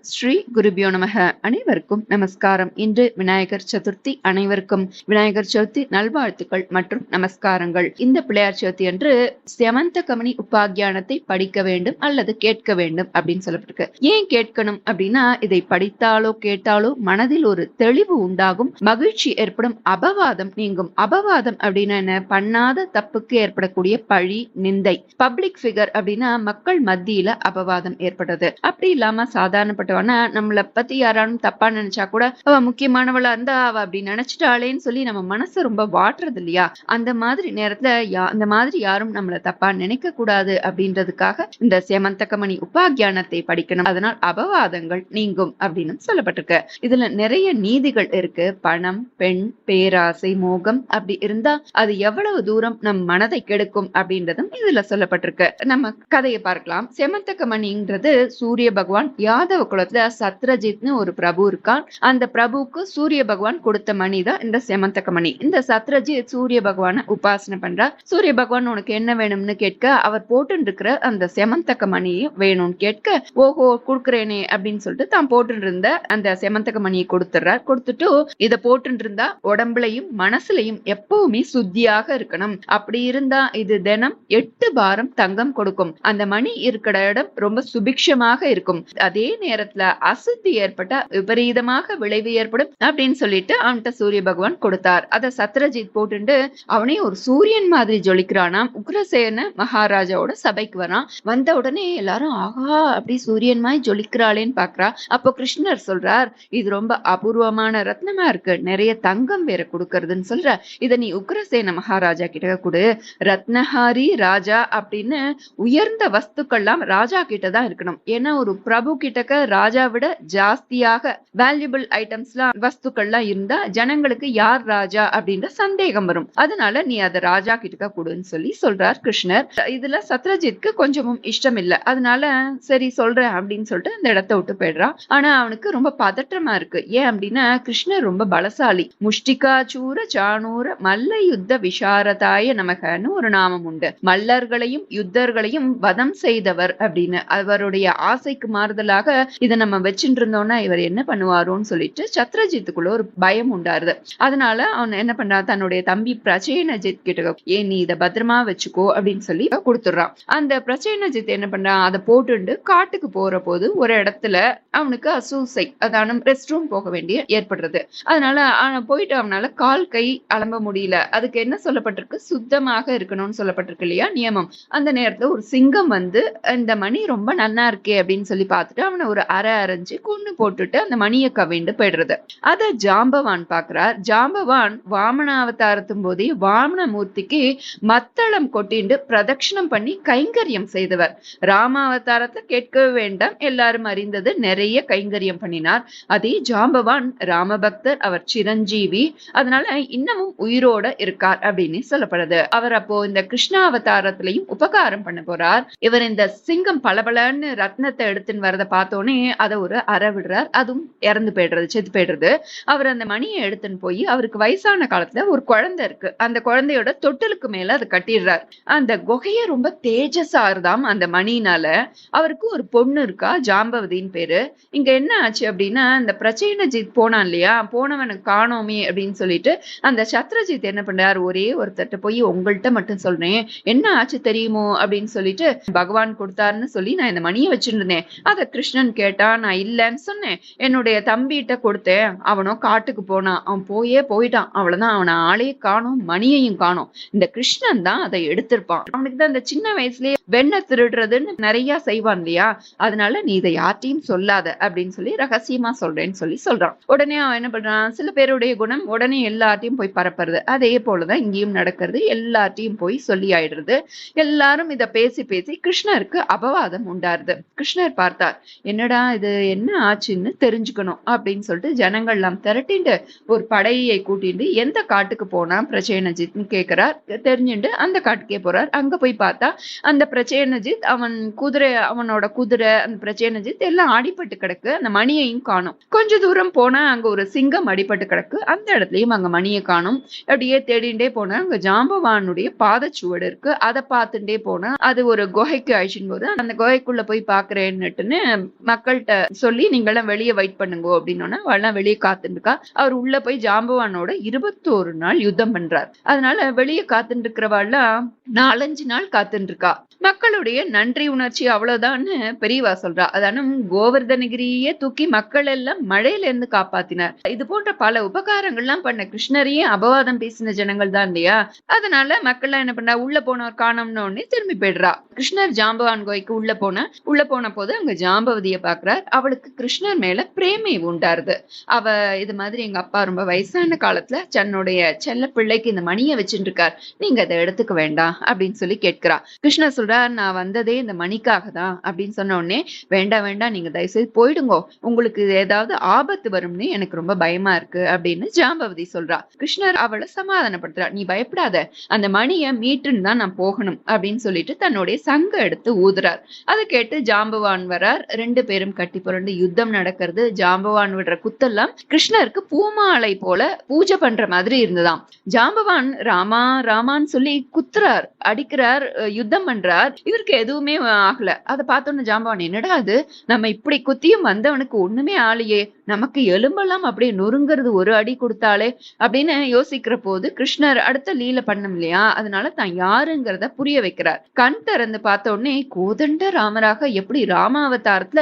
ஸ்ரீ குருபியோ நமக. அனைவருக்கும் நமஸ்காரம். இன்று விநாயகர் சதுர்த்தி அனைவருக்கும் விநாயகர் சதுர்த்தி நல்வாழ்த்துக்கள் மற்றும் நமஸ்காரங்கள். இந்த பிள்ளையார் சதுர்த்தி அன்று செமந்த கமனி உபாக்கியானத்தை படிக்க வேண்டும் அல்லது கேட்க வேண்டும் அப்படின்னு சொல்லப்பட்டிருக்கு. ஏன் கேட்கணும் அப்படின்னா இதை படித்தாலோ கேட்டாலோ மனதில் ஒரு தெளிவு உண்டாகும் மகிழ்ச்சி ஏற்படும் அபவாதம் நீங்கும். அபவாதம் அப்படின்னா என்ன? பண்ணாத தப்புக்கு ஏற்படக்கூடிய பழி நிந்தை. பப்ளிக் ஃபிகர் அப்படின்னா மக்கள் மத்தியில அபவாதம் ஏற்படுறது. அப்படி இல்லாம சாதாரணப்பட்ட சாதாரணப்பட்டவனா நம்மளை பத்தி யாராலும் தப்பா நினைச்சா கூட அவ முக்கியமானவளா இருந்தா அவ அப்படி நினைச்சிட்டாளேன்னு சொல்லி நம்ம மனசு ரொம்ப வாட்டுறது இல்லையா அந்த மாதிரி நேரத்துல அந்த மாதிரி யாரும் நம்மள தப்பா நினைக்க கூடாது அப்படின்றதுக்காக இந்த சேமந்தகமணி உபாகியானத்தை படிக்கணும். அதனால் அபவாதங்கள் நீங்கும் அப்படின்னு சொல்லப்பட்டிருக்கு. இதுல நிறைய நீதிகள் இருக்கு. பணம் பெண் பேராசை மோகம் அப்படி இருந்தா அது எவ்வளவு தூரம் நம் மனதை கெடுக்கும் அப்படின்றதும் இதுல சொல்லப்பட்டிருக்கு. நம்ம கதையை பார்க்கலாம். செமந்தகமணிங்கிறது சூரிய பகவான் யாதவ குலத்துல சத்ரஜித்னு ஒரு பிரபு இருக்கான். அந்த பிரபுவுக்கு சூரிய பகவான் கொடுத்த மணி தான் இந்த செமந்தகமணி இந்த சத்ரஜித் சூரிய பகவான உபாசனை பண்றா. சூரிய பகவான் உனக்கு என்ன வேணும்னு கேட்க அவர் போட்டு இருக்கிற அந்த செமந்தக மணியை வேணும்னு கேட்க ஓஹோ கொடுக்குறேனே அப்படின்னு சொல்லிட்டு தான் போட்டு இருந்த அந்த செமந்தக மணியை கொடுத்துறார் கொடுத்துட்டு இத போட்டு இருந்தா உடம்புலையும் மனசுலையும் எப்பவுமே சுத்தியாக இருக்கணும். அப்படி இருந்தா இது தினம் எட்டு பாரம் தங்கம் கொடுக்கும். அந்த மணி இருக்கிற இடம் ரொம்ப சுபிக்ஷமாக இருக்கும். அதே நேரத்துல அசுத்தி ஏற்பட்ட விபரீதமாக விளைவு ஏற்படும் அப்படின்னு சொல்லிட்டு அவன்கிட்ட சூரிய பகவான் கொடுத்தார். அத சத்ரஜித் போட்டுண்டு அவனே ஒரு சூரியன் மாதிரி ஜொலிக்கிறானா? உக்ரசேன மகாராஜாவோட சபைக்கு வரான். வந்த உடனே எல்லாரும் ஆஹா அப்படி சூரியன் மாதிரி ஜொலிக்கிறாளேன்னு பாக்குறா. அப்போ கிருஷ்ணர் சொல்றார் இது ரொம்ப அபூர்வமான ரத்னமா இருக்கு. நிறைய தங்கம் வேற கொடுக்கறதுன்னு சொல்ற. இத நீ உக்ரசேன மகாராஜா கிட்ட கொடு. ரத்னஹாரி ராஜா அப்படின்னு உயர்ந்த வஸ்துக்கள்லாம் ராஜா கிட்ட தான் இருக்கணும். ஏன்னா ஒரு பிரபு கிட்டக்க ராஜா விட ஜாஸ்தியாக வேல்யூபிள் ஐட்டம்ஸ்லாம் வஸ்துக்கள்லாம் இருந்தா ஜனங்களுக்கு யார் ராஜா அப்படின்ற சந்தேகம் வரும். அதனால நீ அதை ராஜா கிட்ட கொடுன்னு சொல்லி சொல்றார் கிருஷ்ணர். இதுல சத்ரஜித்க்கு கொஞ்சமும் இஷ்டம் இல்ல அதனால சரி சொல்றேன் அப்படின்னு சொல்லிட்டு அந்த இடத்த விட்டு போயிடுறான். ஆனா அவனுக்கு ரொம்ப பதற்றமா இருக்கு. ஏன் அப்படின்னா கிருஷ்ணர் ரொம்ப பலசாலி. முஷ்டிகா சூர சாணூர மல்ல யுத்த விஷாரதாய நமகன்னு ஒரு நாமம் உண்டு. மல்லர்களையும் யுத்தர்களையும் வதம் செய்தவர் அப்படின்னு. அவருடைய ஆசைக்கு மாறுதலாக இதை நம்ம வச்சுட்டு இருந்தோம்னா இவர் என்ன பண்ணுவாரோன்னு சொல்லிட்டு சத்ரஜித்துக்குள்ள ஒரு பயம் உண்டாருது. அதனால அவன் என்ன பண்றான் தன்னுடைய தம்பி பிரச்சயனஜித் கிட்ட ஏன் நீ இதை பத்திரமா வச்சுக்கோ அப்படின்னு சொல்லி கொடுத்துடுறான். அந்த பிரச்சயனஜித் என்ன பண்றான் அதை போட்டுண்டு காட்டுக்கு போற போது ஒரு இடத்துல அவனுக்கு அசூசை அதான ரெஸ்ட் ரூம் போக வேண்டிய ஏற்படுறது. அதனால அவன் போயிட்டு அவனால கால் கை அலம்ப முடியல. அதுக்கு என்ன சொல்லப்பட்டிருக்கு? சுத்தமாக இருக்கணும்னு சொல்லப்பட்டிருக்கு இல்லையா? நியமம். அந்த நேரத்துல ஒரு சிங்கம் வந்து இந்த மணி ரொம்ப நன்னா இருக்கே அப்படின்னு சொல்லி பார்த்துட்டு அவனை ஒரு அரை அரைஞ்சு குன்னு போட்டுட்டு அந்த மணியை கவிண்டு போயிடுறது. அத ஜாம்பவான் பாக்குறார். ஜாம்பவான் வாமன அவதாரத்தும் போதே வாமன மூர்த்திக்கு மத்தளம் கொட்டிண்டு பிரதட்சணம் பண்ணி கைங்கரியம் செய்தவர். ராம அவதாரத்தை கேட்கவே வேண்டாம். எல்லாரும் அறிந்தது நிறைய கைங்கரியம் பண்ணினார். அதே ஜாம்பவான் ராமபக்தர் அவர் சிரஞ்சீவி அதனால இன்னமும் உயிரோட இருக்கார் அப்படின்னு சொல்லப்படுது. அவர் அப்போ இந்த கிருஷ்ணா அவதாரத்திலையும் உபகாரம் பண்ண போறார். இவர் இந்த சிங்கம் பளபளன்னு ரத்னத்தை எடுத்துன்னு வரத பார்த்தோன்னே அதை ஒரு அற விடுறார். அதுவும் இறந்து போயிடுறது செத்து போயிடுறது. அவர் அந்த மணியை எடுத்துன்னு போய் அவருக்கு வயசான காலத்துல ஒரு குழந்தை இருக்கு. அந்த குழந்தையோட தொட்டிலுக்கு மேல அதை கட்டிடுறார். அந்த குகைய ரொம்ப தேஜஸாருதாம் அந்த மணினால அவருக்கு ஒரு பொண்ணு இருக்கா ஜாம்பவதின்னு பேரு. இங்க என்ன ஆச்சு அப்படின்னா அந்த பிரச்சேனஜித் போனான் இல்லையா? போனவனை காணோமே அப்படின்னு சொல்லிட்டு அந்த சத்ரஜித் என்ன பண்றாரு? ஒரே ஒருத்தர்ட்ட போய் உங்கள்கிட்ட மட்டும் சொல்றேன். என்ன ஆச்சு தெரியுமோ? அப்படின்னு சொல்லிட்டு பகவான் கொடுத்தாருன்னு சொல்லி நான் இந்த மணியை வச்சிருந்தேன். அதை கிருஷ்ணன் கேட்டா நான் இல்லைன்னு சொன்னேன். என்னுடைய தம்பிகிட்ட கொடுத்தேன். அவனோ காட்டுக்கு போனான் அவன் போயே போயிட்டான். அவ்வளவுதான். அவனை ஆளே காணும் மணியையும் காணும். இந்த கிருஷ்ணன் தான் அதை எடுத்திருப்பான். அவனுக்கு தான் இந்த சின்ன வயசுலயே வெண்ணை திருடுறதுன்னு நிறைய செய்வான் இல்லையா? அதனால நீ இதை யார்ட்டையும் சொல்லாத. அப்படின்னு சொல்லி ரகசியமா சொல்றேன்னு சொல்லி சொல்றான். உடனே அவன் என்ன பண்றான்? சில பேருடைய குணம் உடனே எல்லார்ட்டையும் போய் பரப்புறது. அதே போலதான் இங்கேயும் நடக்கிறது. எல்லார்ட்டையும் போய் சொல்லி ஆயிடுறது. எல்லாரும் இதை பேசி பேசி கிருஷ்ணருக்கு அபவாதம் உண்டாருது. கிருஷ்ணர் பார்த்தார் என்னடா இது? என்ன ஆச்சுன்னு தெரிஞ்சுக்கணும் அப்படின்னு சொல்லிட்டு ஜனங்கள்லாம் திரட்டிண்டு ஒரு படையை கூட்டிட்டு எந்த காட்டுக்கு போனா பிரச்சேனஜித்னு கேக்குறார்? தெரிஞ்சுட்டு அந்த காட்டுக்கே போறார். அங்க போய் பார்த்தா அந்த பிரச்சேனஜித் அவன் குதிரை அவனோட குதிரை அந்த பிரச்சேனஜித் எல்லாம் அடிபட்டு கிடக்கு. அந்த மணியையும் காணும். கொஞ்ச தூரம் போனா அங்க ஒரு சிங்கம் அடிபட்டு கிடக்கு. அந்த இடத்துலயும் அங்க மணியை காணும். அப்படியே தேடிண்டே போனா அங்க ஜாம்பவானுடைய பாதச்சுவடு இருக்கு. அதை பார்த்துட்டே போனா அது ஒரு குகைக்கு அழிச்சின் போது அந்த குகைக்குள்ள போய் பாக்குறேன்னுட்டுன்னு மக்கள் மக்கள்கிட்ட சொல்லி நீங்க எல்லாம் வெளியே வெயிட் பண்ணுங்க அப்படின்னோன்னா அவெல்லாம் வெளியே காத்துருக்கா இருக்கா அவர் உள்ள போய் ஜாம்பவானோட இருபத்தோரு நாள் யுத்தம் பண்றார். அதனால வெளியே காத்துட்டு இருக்கிறவாள்லாம் நாலஞ்சு நாள் காத்துட்டு இருக்கா மக்களுடைய நன்றி உணர்ச்சி அவ்வளவுதான்னு பெரியவா சொல்றா. அதான கோவர்தனகிரியே தூக்கி மக்கள் எல்லாம் மழையில இருந்து காப்பாத்தினார். இது போன்ற பல உபகாரங்கள்லாம் பண்ண கிருஷ்ணரையே அபவாதம் பேசின ஜனங்கள் தான் இல்லையா? அதனால மக்கள்லாம் என்ன பண்ணா உள்ள போனவர் காணோம்னு உடனே திரும்பி போயிடுறா. கிருஷ்ணர் ஜாம்பவான் கோய்க்கு உள்ள போன உள்ள போன போது அங்க ஜாம்பவதிய பாக்குறார் அவளுக்கு கிருஷ்ணர் மேல பிரேமை உண்டாருது. அவ இது மாதிரி எங்க அப்பா ரொம்ப வயசான காலத்துல தன்னுடைய செல்ல பிள்ளைக்கு இந்த மணியை வச்சுட்டு இருக்கார் நீங்க அதை எடுத்துக்க வேண்டாம் அப்படின்னு சொல்லி கேட்கிறா. கிருஷ்ணர் சொல்றார் நான் வந்ததே இந்த மணிக்காக தான் அப்படின்னு சொன்ன உடனே வேண்டாம் வேண்டாம் நீங்க தயவுசெய்து போயிடுங்கோ. உங்களுக்கு ஏதாவது ஆபத்து வரும்னு எனக்கு ரொம்ப பயமா இருக்கு அப்படின்னு ஜாம்பவதி சொல்றா. கிருஷ்ணர் அவளை சமாதானப்படுத்துறா நீ பயப்படாத. அந்த மணியை மீட்டுன்னு தான் நான் போகணும் அப்படின்னு சொல்லிட்டு தன்னுடைய சங்க எடுத்து ஊதுறார். அதை கேட்டு ஜாம்பவான் வரார் ரெண்டு பேரும் கட்டி புரண்டு யுத்தம் நடக்கிறது ஜாம்பவான் விடுற குத்தெல்லாம் கிருஷ்ணருக்கு பூமாலை போல பூஜை பண்ற மாதிரி இருந்ததாம். ஜாம்பவான் ராமா ராமான்னு சொல்லி குத்துறார் அடிக்கிறார் யுத்தம் பண்றார். இவருக்கு எதுவுமே ஆகல. அதை பார்த்தோன்னு ஜாம்பவான் என்னடா அது நம்ம இப்படி குத்தியும் வந்தவனுக்கு ஒண்ணுமே ஆளையே நமக்கு எலும்பெல்லாம் அப்படியே நொறுங்கிறது ஒரு அடி கொடுத்தாலே அப்படின்னு யோசிக்கிற போது கிருஷ்ணர் அடுத்த லீல பண்ணும் இல்லையா? அதனால தான் யாருங்கிறத புரிய வைக்கிறார். கண் திறந்து பார்த்த உடனே கோதண்ட ராமராக எப்படி ராமாவதாரத்துல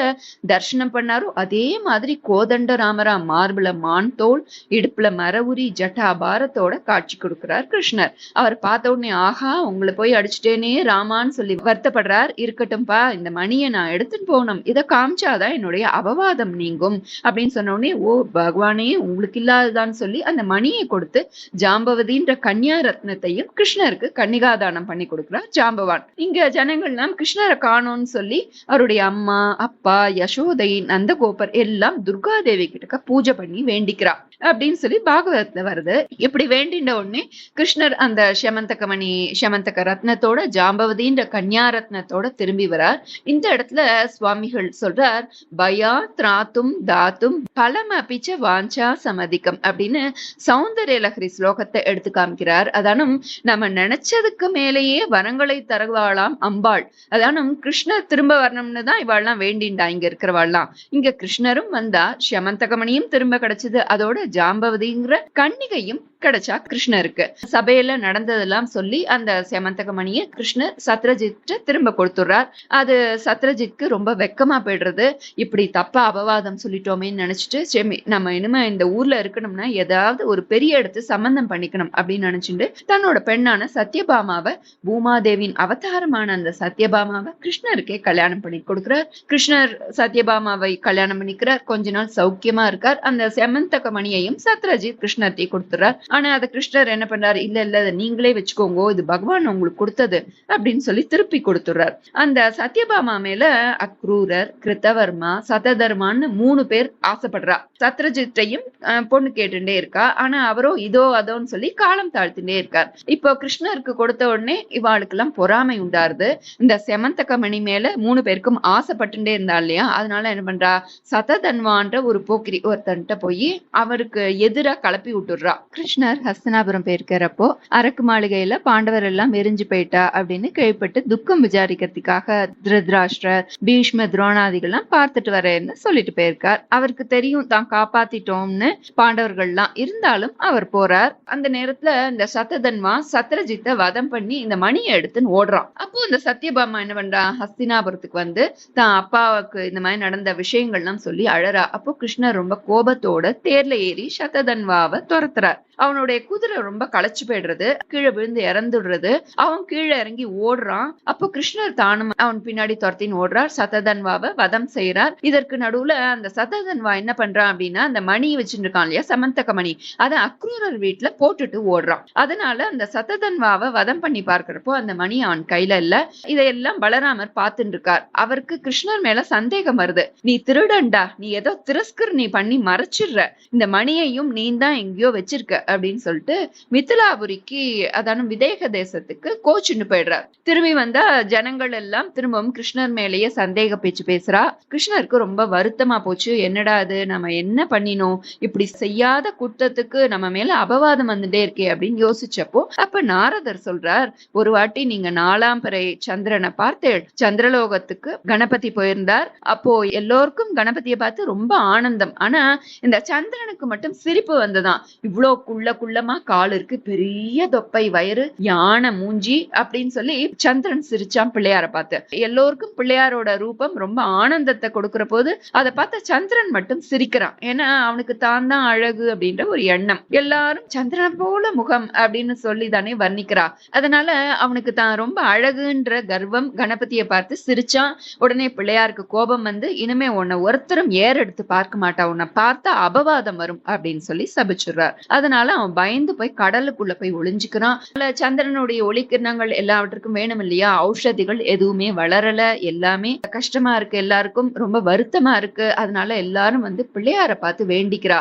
தர்ஷனம் பண்ணாரோ? அதே மாதிரி கோதண்ட ராமரா மார்புல மான் தோல் இடுப்புல மரவுரி ஜட்டாபாரத்தோட காட்சி கொடுக்கிறார் கிருஷ்ணர். அவர் பார்த்த உடனே ஆஹா உங்களை போய் அடிச்சுட்டேனே ராமான்னு சொல்லி வருத்தப்படுறார். இருக்கட்டும்பா இந்த மணியை நான் எடுத்துட்டு போகணும். இதை காமிச்சாதான் என்னுடைய அவவாதம் நீங்கும். அப்படின்னு சொன்ன உடனே ஓ பகவானே உங்களுக்கு இல்லாததான்னு சொல்லி அந்த மணியை கொடுத்து ஜாம்பவதின்ற கன்னியா ரத்னத்தையும் கிருஷ்ணருக்கு கன்னிகாதானம் பண்ணி கொடுக்கிறார் ஜாம்பவான். இங்க ஜனங்கள்லாம் கிருஷ்ணரை காணோம்னு சொல்லி அவருடைய அம்மா அப்பா யசோதை நந்தகோபர் எல்லாம் துர்கா தேவி கிட்ட பூஜை பண்ணி வேண்டிக்கிறா. அப்படின்னு சொல்லி பாகவதத்துல வருது. இப்படி வேண்டின உடனே கிருஷ்ணர் அந்த சமந்தகமணி ஷமந்தக ரத்னத்தோட ஜாம்பவதின்ற கன்யா ரத்னத்தோட திரும்பி வரார். இந்த இடத்துல சுவாமிகள் சொல்றார் பயா திராத்தும் தாத்தும் பலம் அப்பிச்ச வாஞ்சா சமதிக்கம் அப்படின்னு சௌந்தர்ய லஹரி ஸ்லோகத்தை எடுத்து காமிக்கிறார். அதானும் நம்ம நினைச்சதுக்கு மேலேயே வரங்களை தருவாளாம் அம்பாள். அதானும் கிருஷ்ணர் திரும்ப வரணும்னு தான் இவாள்லாம் வேண்டிண்டா இங்க இருக்கிறவாள்லாம். இங்க கிருஷ்ணரும் வந்தா ஷமந்தகமணியும் திரும்ப கிடைச்சது அதோட ஜாம்பவதிங்கிற கன்னிகையும் கிடைச்சா கிருஷ்ணருக்கு. சபையில நடந்ததெல்லாம் சொல்லி அந்த செமந்தகமணியை கிருஷ்ணர் சத்ரஜித் திரும்ப கொடுத்துடுறார். அது சத்ரஜித்க்கு ரொம்ப வெக்கமா போயிடுறது. இப்படி தப்பா அபவாதம் சொல்லிட்டோமேன்னு நினைச்சிட்டு செமி நம்ம இனிமே இந்த ஊர்ல இருக்கணும்னா ஏதாவது ஒரு பெரிய இடத்து சம்பந்தம் பண்ணிக்கணும் அப்படின்னு நினைச்சிட்டு தன்னோட பெண்ணான சத்யபாமாவை பூமாதேவியின் அவதாரமான அந்த சத்யபாமாவை கிருஷ்ணருக்கே கல்யாணம் பண்ணி கொடுக்கிறார். கிருஷ்ணர் சத்யபாமாவை கல்யாணம் பண்ணிக்கிறார். கொஞ்ச நாள் சௌக்கியமா இருக்கார். அந்த செமந்தக மணியையும் சத்ரஜித் கிருஷ்ணர்த்தி கொடுத்துறார் ஆனா அதை கிருஷ்ணர் என்ன பண்றாரு இல்ல இல்ல இதை நீங்களே வச்சுக்கோங்க. இது பகவான் உங்களுக்கு கொடுத்தது. அப்படின்னு சொல்லி திருப்பி கொடுத்துடுறார். அந்த சத்யபாமா மேல அக்ரூரர் கிருத்தவர்மா சததர்மான்னு மூணு பேர் ஆசைப்படுறா. சத்ரஜித்தையும் பொண்ணு கேட்டுட்டே இருக்கா. ஆனா அவரோ இதோ அதோன்னு சொல்லி காலம் தாழ்த்துட்டே இருக்கார். இப்போ கிருஷ்ணருக்கு கொடுத்த உடனே இவாளுக்கு எல்லாம் பொறாமை உண்டாருது. இந்த செமந்த மணி மேல மூணு பேருக்கும் ஆசைப்பட்டுட்டே இருந்தா இல்லையா? அதனால என்ன பண்றா? சததன்வான்ற ஒரு போக்கிரி ஒருத்தன்ட்ட போய் அவருக்கு எதிரா கலப்பி விட்டுடுறா. கிருஷ்ணர் ஹஸ்தனாபுரம் போயிருக்கிறப்போ அரக்கு மாளிகையில பாண்டவர் எல்லாம் எரிஞ்சு போயிட்டா அப்படின்னு கேள்விப்பட்டு துக்கம் விசாரிக்கிறதுக்காக திருதராஷ்டிரர் பீஷ்ம துரோணாதிகள்லாம் பார்த்துட்டு வரேன்னு சொல்லிட்டு போயிருக்கார். அவருக்கு தெரியும் தான் காப்பாத்திட்டோம்னு பாண்டவர்கள்லாம் இருந்தாலும் அவர் போறார். அந்த நேரத்துல இந்த சத்ததன்மா சத்ரஜித்தை வதம் பண்ணி இந்த மணியை எடுத்துன்னு ஓடுறான். அப்போ இந்த சத்யபாமா என்ன பண்றா? ஹஸ்தினாபுரத்துக்கு வந்து தான் அப்பாவுக்கு இந்த மாதிரி நடந்த விஷயங்கள்லாம் சொல்லி அழறா. அப்போ கிருஷ்ணர் ரொம்ப கோபத்தோட தேர்ல ஏறி சத்ததன்வாவை துரத்துறார். அவனுடைய குதிரை ரொம்ப களைச்சு போயிடுறது கீழே விழுந்து இறந்துடுறது. அவன் கீழே இறங்கி ஓடுறான். அப்போ கிருஷ்ணர் தானும் அவன் பின்னாடி துரத்தின்னு ஓடுறார். சததன்வாவை வதம் செய்யறார் இதற்கு நடுவுல அந்த சததன்வா என்ன பண்றான் அப்படின்னா அந்த மணி வச்சுட்டு இருக்கான் இல்லையா சமந்தக மணி. அதை அக்ரூரர் வீட்டுல போட்டுட்டு ஓடுறான். அதனால அந்த சததன்வாவை வதம் பண்ணி பார்க்கிறப்போ அந்த மணி அவன் கையில இல்ல. இதையெல்லாம் பலராமர் பார்த்துட்டு இருக்கார் அவருக்கு கிருஷ்ணர் மேல சந்தேகம் வருது. நீ திருடன்டா நீ ஏதோ திரஸ்கர் நீ பண்ணி மறைச்சிடுற. இந்த மணியையும் நீ தான் எங்கேயோ வச்சிருக்க. அப்படின்னு சொல்லிட்டு மித்திலாபுரிக்கு அதான விதேக தேசத்துக்கு கோச்சுன்னு போயிடுறார். திரும்பி வந்தா ஜனங்கள் எல்லாம் திரும்பவும் கிருஷ்ணர் மேலேயே சந்தேக பேச்சு பேசுறா. கிருஷ்ணருக்கு ரொம்ப வருத்தமா போச்சு. என்னடா அது நம்ம என்ன பண்ணினோம்? இப்படி செய்யாத குற்றத்துக்கு நம்ம மேல அபவாதம் வந்துட்டே இருக்கே அப்படின்னு யோசிச்சப்போ அப்ப நாரதர் சொல்றார் ஒரு வாட்டி நீங்க நாலாம் பிறை சந்திரனை பார்த்து சந்திரலோகத்துக்கு கணபதி போயிருந்தார். அப்போ எல்லோருக்கும் கணபதியை பார்த்து ரொம்ப ஆனந்தம். ஆனா இந்த சந்திரனுக்கு மட்டும் சிரிப்பு வந்ததாம். இவ்வளோ குள்ள குள்ளமா கால் இருக்கு பெரிய தொப்பை வயிறு யானை மூஞ்சி அப்படின்னு சொல்லி சந்திரன் சிரிச்சான் பிள்ளையார பார்த்து. எல்லோருக்கும் பிள்ளையாரோட ரூபம் ரொம்ப ஆனந்தத்தை கொடுக்கிற போது அதை பார்த்த சந்திரன் மட்டும் சிரிக்கிறான். ஏன்னா அவனுக்கு தான் தான் அழகு அப்படின்ற ஒரு எண்ணம். எல்லாரும் சந்திரன் போல முகம் அப்படின்னு சொல்லி தானே வர்ணிக்கிறா. அதனால அவனுக்கு தான் ரொம்ப அழகுன்ற கர்வம் கணபதியை பார்த்து சிரிச்சான். உடனே பிள்ளையாருக்கு கோபம் வந்து இனிமே உன்னை ஒருத்தரும் ஏறெடுத்து பார்க்க மாட்டா. உன்னை பார்த்தா அபவாதம் வரும் அப்படின்னு சொல்லி சபிச்சுடுறார். அதனால அவன் பயந்து போய் கடலுக்குள்ள போய் ஒளிஞ்சுக்கிறான். சந்திரனுடைய ஒளிக்கிரணங்கள் எல்லாவற்றுக்கும் வேணும் இல்லையா? ஔஷதிகள் எதுவுமே வளரல எல்லாமே கஷ்டமா இருக்கு எல்லாருக்கும் ரொம்ப வருத்தமா இருக்கு. அதனால எல்லாரும் வந்து பிள்ளையார பார்த்து வேண்டிக்கிறா.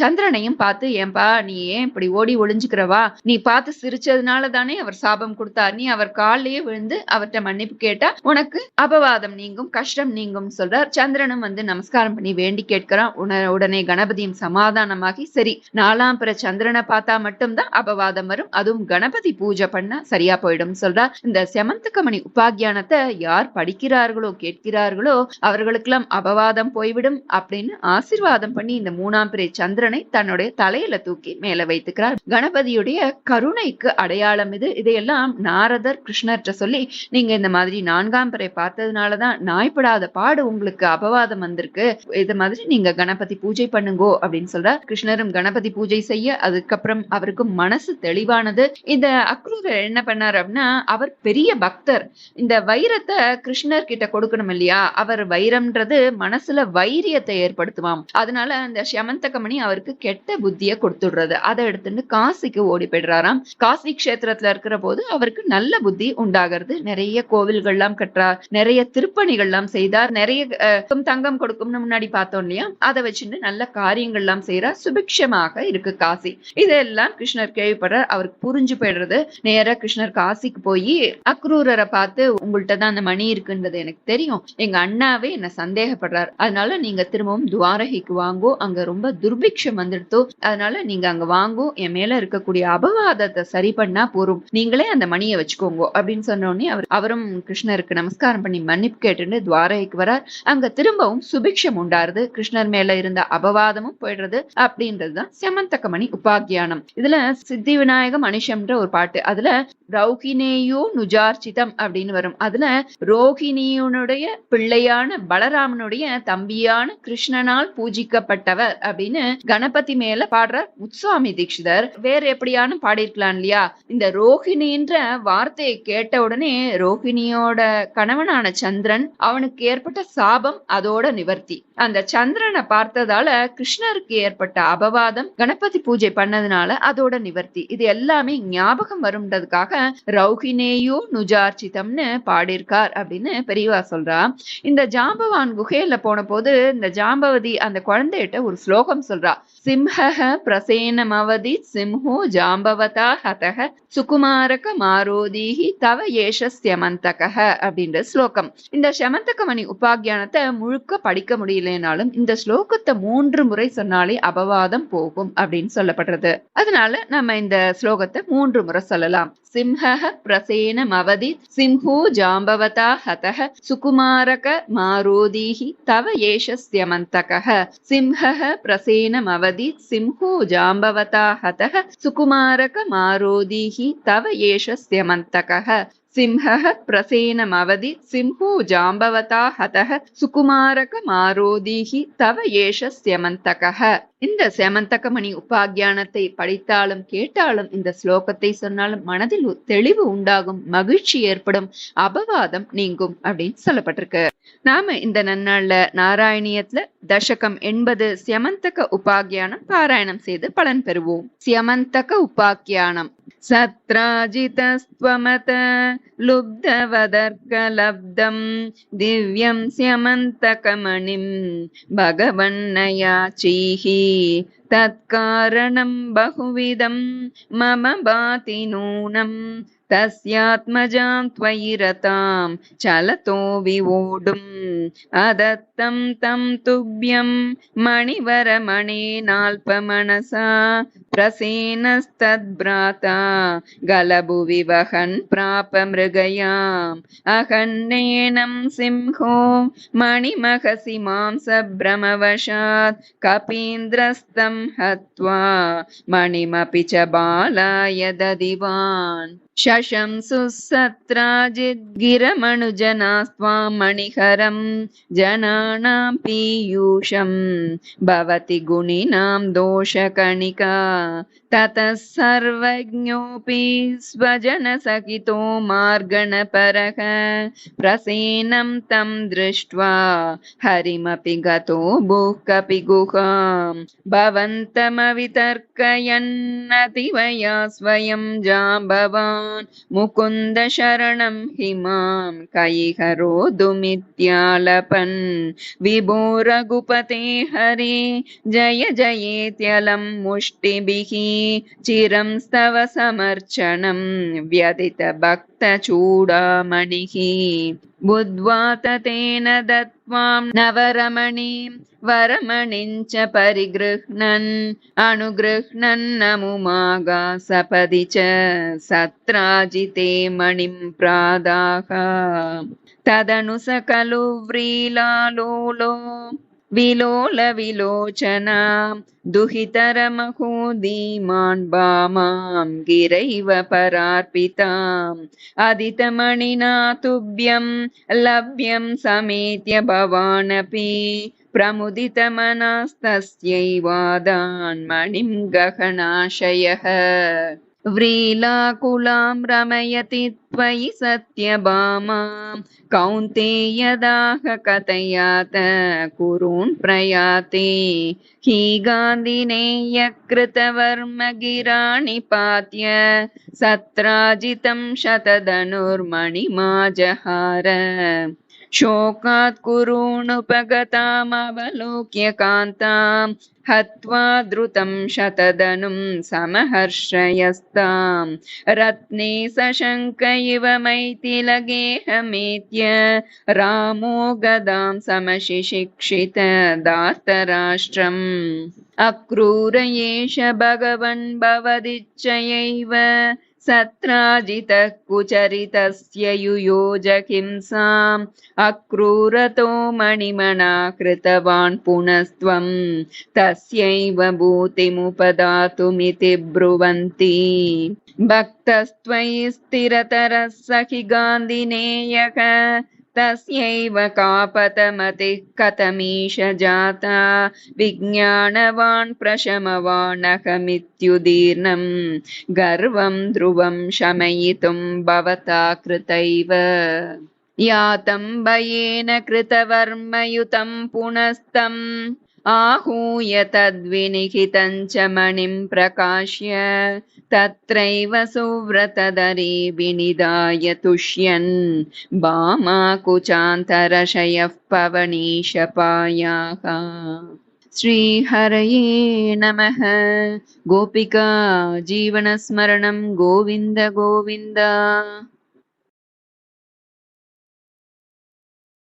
சந்திரனையும் பார்த்து ஏன்பா நீ ஏன் இப்படி ஓடி ஒளிஞ்சுக்கிறவா நீ பார்த்து சிரிச்சதுனால தானே அவர் சாபம் கொடுத்தார். நீ அவர் கால்லயே விழுந்து அவர்கிட்ட மன்னிப்பு கேட்டா உனக்கு அபவாதம் நீங்கும் கஷ்டம் நீங்கும் சொல்றார். சந்திரனும் வந்து நமஸ்காரம் பண்ணி வேண்டி கேட்கிறான். உடனே கணபதியும் சமாதானமாகி சரி நாலாம் பிற சந்திரன் பார்த்தா மட்டும்தான் அபவாதம் வரும். அதுவும் கணபதி பூஜை பண்ணா சரியா போயிடும் சொல்றா. இந்த செமந்தகமணி உபாகியானத்தை யார் படிக்கிறார்களோ கேட்கிறார்களோ அவர்களுக்கெல்லாம் அபவாதம் போய்விடும் அப்படின்னு ஆசிர்வாதம் பண்ணி இந்த மூணாம் பிறை சந்திரனை தன்னுடைய தலையில தூக்கி மேல வைத்துக்கிறார். கணபதியுடைய கருணைக்கு அடையாளம் இது. இதையெல்லாம் நாரதர் கிருஷ்ணர்கிட்ட சொல்லி நீங்க இந்த மாதிரி நான்காம் பிறை பார்த்ததுனாலதான் நாய்ப்படாத பாடு உங்களுக்கு அபவாதம் வந்திருக்கு. இது மாதிரி நீங்க கணபதி பூஜை பண்ணுங்கோ அப்படின்னு சொல்றார் கிருஷ்ணரும் கணபதி பூஜை செய்ய அது அதுக்கப்புறம் அவருக்கு மனசு தெளிவானது. இந்த அக்ரூரர் என்ன பண்ணார் அப்படின்னா அவர் பெரிய பக்தர். இந்த வைரத்தை கிருஷ்ணர் கிட்ட கொடுக்கணும் இல்லையா? அவர் வைரம்ன்றது மனசுல வைரியத்தை ஏற்படுத்துவாம். அதனால அந்த சமந்தகமணி அவருக்கு கெட்ட புத்திய கொடுத்துடுறது. அதை எடுத்துட்டு காசிக்கு ஓடி போயிடுறாராம். காசி கஷேத்திரத்துல இருக்கிற போது அவருக்கு நல்ல புத்தி உண்டாகிறது. நிறைய கோவில்கள்லாம் கட்டுறார் நிறைய திருப்பணிகள்லாம் செய்தார். நிறைய தங்கம் கொடுக்கும்னு முன்னாடி பார்த்தோம் இல்லையா? அதை வச்சுட்டு நல்ல காரியங்கள்லாம் செய்யறார் சுபிக்ஷமாக இருக்கு காசி. இதெல்லாம் கிருஷ்ணர் கேள்விப்படுறார். அவருக்கு புரிஞ்சு போயிடுறது. நேரா கிருஷ்ணர் காசிக்கு போய் அக்ரூரரை பார்த்து உங்கள்கிட்ட தான் அந்த மணி இருக்குன்றது எனக்கு தெரியும். எங்க அண்ணாவே என்ன சந்தேகப்படுறார். அதனால நீங்க திரும்பவும் துவாரகைக்கு வாங்கோ. அங்க ரொம்ப துர்பிக்ஷம் வந்துடுத்தோ. அதனால நீங்க அங்க வாங்கோ. என் மேல இருக்கக்கூடிய அபவாதத்தை சரி பண்ணா போறோம் நீங்களே அந்த மணியை வச்சுக்கோங்க. அப்படின்னு சொன்ன உடனே அவர் அவரும் கிருஷ்ணருக்கு நமஸ்காரம் பண்ணி மன்னிப்பு கேட்டுட்டு துவாரகைக்கு வரார். அங்க திரும்பவும் சுபிக்ஷம் உண்டாருது. கிருஷ்ணர் மேல இருந்த அபவாதமும் போயிடுறது. அப்படின்றதுதான் செமந்தகமணி உபாக்கியானம் இதுல சித்தி விநாயக மனுஷம்ன்ற ஒரு பாட்டு. அதுல ரௌகினேயோ நுஜார்ச்சிதம் அப்படின்னு வரும். அதுல ரோகிணியனுடைய பிள்ளையான பலராமனுடைய தம்பியான கிருஷ்ணனால் பூஜிக்கப்பட்டவர் அப்படின்னு கணபதி மேல பாடுற முத்துசுவாமி தீட்சிதர் வேற எப்படியான பாடியிருக்கலாம் இல்லையா? இந்த ரோகிணின்ற வார்த்தையை கேட்ட உடனே ரோகிணியோட கணவனான சந்திரன் அவனுக்கு ஏற்பட்ட சாபம் அதோட நிவர்த்தி. அந்த சந்திரனை பார்த்ததால கிருஷ்ணருக்கு ஏற்பட்ட அபவாதம் கணபதி பூஜை பண்ணதுனால அதோட நிவர்த்தி. இது எல்லாமே ஞாபகம் வரும்ன்றதுக்காக ரௌகினேயோ நுஜார்ச்சிதம்னு பாடியிருக்கார் அப்படின்னு பெரியவா சொல்றா. இந்த ஜாம்பவான் குகையில போன போது இந்த ஜாம்பவதி அந்த குழந்தைகிட்ட ஒரு ஸ்லோகம் சொல்றா. சிம்ஹ பிரசேனமவதி சிம்ஹோ ஜாம்பவதா ஹதக சுகுமாரக மாரோதீஹி தவ ஏஷஸ்யமந்தக அப்படின்ற ஸ்லோகம். இந்த சமந்தகமணி உபாக்கியானத்தை முழுக்க படிக்க முடியலனாலும் இந்த ஸ்லோகத்தை மூன்று முறை சொன்னாலே அபவாதம் போகும் அப்படின்னு சொல்லப்படுறது. அதனால நம்ம இந்த ஸ்லோகத்தை மூன்று முறை சொல்லலாம். சிம் சிம்ஹ பிரசேனமவதி சிம்ஹோ ஜாம்பவதா ஹதக சுகுமாரக மாரோதீஹி தவ ஏஷஸ்யமந்தக. சிம்ஹ பிரசேனமவதி சிம்ஹோ ஜாம்பவதா ஹதக சுகுமாரக மாரோதீஹி தவ ஏஷஸ்யமந்தக. சிம்ஹ பிரசேனமவதி சிம்ஹோ ஜாம்பவதா ஹதக சுகுமாரக மாரோதீஹி தவ ஏஷஸ்யமந்தக இந்த செமந்தகமணி உபாக்கியானத்தை படித்தாலும் கேட்டாலும் இந்த ஸ்லோகத்தை சொன்னாலும் மனதில் தெளிவு உண்டாகும் மகிழ்ச்சி ஏற்படும் அபவாதம் நீங்கும் அப்படின்னு சொல்லப்பட்டிருக்கு. நாம இந்த நன்னாள்ல நாராயணியத்துல தசகம் எண்பது சியமந்தக உபாக்கியானம் பாராயணம் செய்து பலன் பெறுவோம். சியமந்தக உபாக்கியானம் சத்ராஜிதஸ்வமத लुब्धवदर्कलब्धं दिव्यं स्यमन्तकमणिं भगवन्नयाचीः तत्कारणं बहुविधं मम भाति नूनं तस्यात्मजां त्वयि रतां चलतो विवोढुम्। अदत्तं तं तुभ्यं मणिवरमणेनाल्पमनसा प्रसेनस्तद्भ्राता गलभुवि वहन् प्राप मृगयाम्। अहन्नेनं सिंहो मणिमहसि मांसभ्रमवशात् कपीन्द्रस्तं हत्वा मणिमपि च बालाय ददिवान् शशंसुसत्राजिद्गिरमणुजनास्त्वां मणिहरं जनानां पीयूषं भवति गुणिनां दोषकणिका। ततः सर्वज्ञोऽपि स्वजनसहितो मार्गणपरः प्रसेनं तं दृष्ट्वा हरिमपि गतो भुः कपि गुहां भवन्तमवितर्कयन्नतिवया स्वयं जाम्बवान् मुकुन्द शरणं हि मां कयिहरोतुमित्यालपन् विभो रघुपते हरे जय जयेत्यलं मुष्टिभिः चिरं स्तव समर्चनं व्यदितभक्तचूडामणिः बुद्ध्वात तेन दत्त्वां नवरमणीं वरमणिं च परिगृह्णन् अनुगृह्णन्नमुमागा सपदि च सत्राजिते मणिं प्रादाः। तदनु स खलु విలోల విలోచన దుహితరమహో ధీమాన్ భామాం గిరైవ పరార్పితాం అదితమణినా తుభ్యం లభ్యం సమేత్య భవానపి ప్రముదితమనస్తస్యైవాదాన్మణిం గహనాశయః व्रीलाकुलां रमयति त्वयि सत्यभामां। कौन्तेयदाह कथयात कुरून् प्रयाते। हि गान्धिनेयकृतवर्मगिराणि पात्य सत्राजितं शतधनुर्मणिमाजहार शोकात् कुरूणुपगतामवलोक्य कान्तां हत्वा द्रुतं शतधनुं समहर्षयस्तां रत्ने सशङ्क इव मैथिलगेहमेत्य रामो गदां समशिशिक्षित दार्तराष्ट्रम् अक्रूर एष भगवन् भवदिच्छयैव सत्राजितः कुचरितस्य युयोजहिंसाम् अक्रूरतो मणिमणा कृतवान् पुनस्त्वं तस्यैव भूतिमुपदातुमिति ब्रुवन्ति भक्तस्त्वयि स्थिरतरः सखि गान्धिनेयः तस्यैव कापतमतिः कथमीश जाता विज्ञानवान् प्रशमवानहमित्युदीर्णं गर्वं ध्रुवं शमयितुं भवता कृतैव यातं भयेन कृतवर्मयुतं पुनस्तम् आहूय तद्विनिहितं च मणिं प्रकाश्य तत्रैव सुव्रतदरे विनिदाय तुष्यन्। भामाकुचान्तरशयः पवनीशपायाः। श्रीहरये नमः। गोपिका जीवनस्मरणं गोविन्द गोविन्द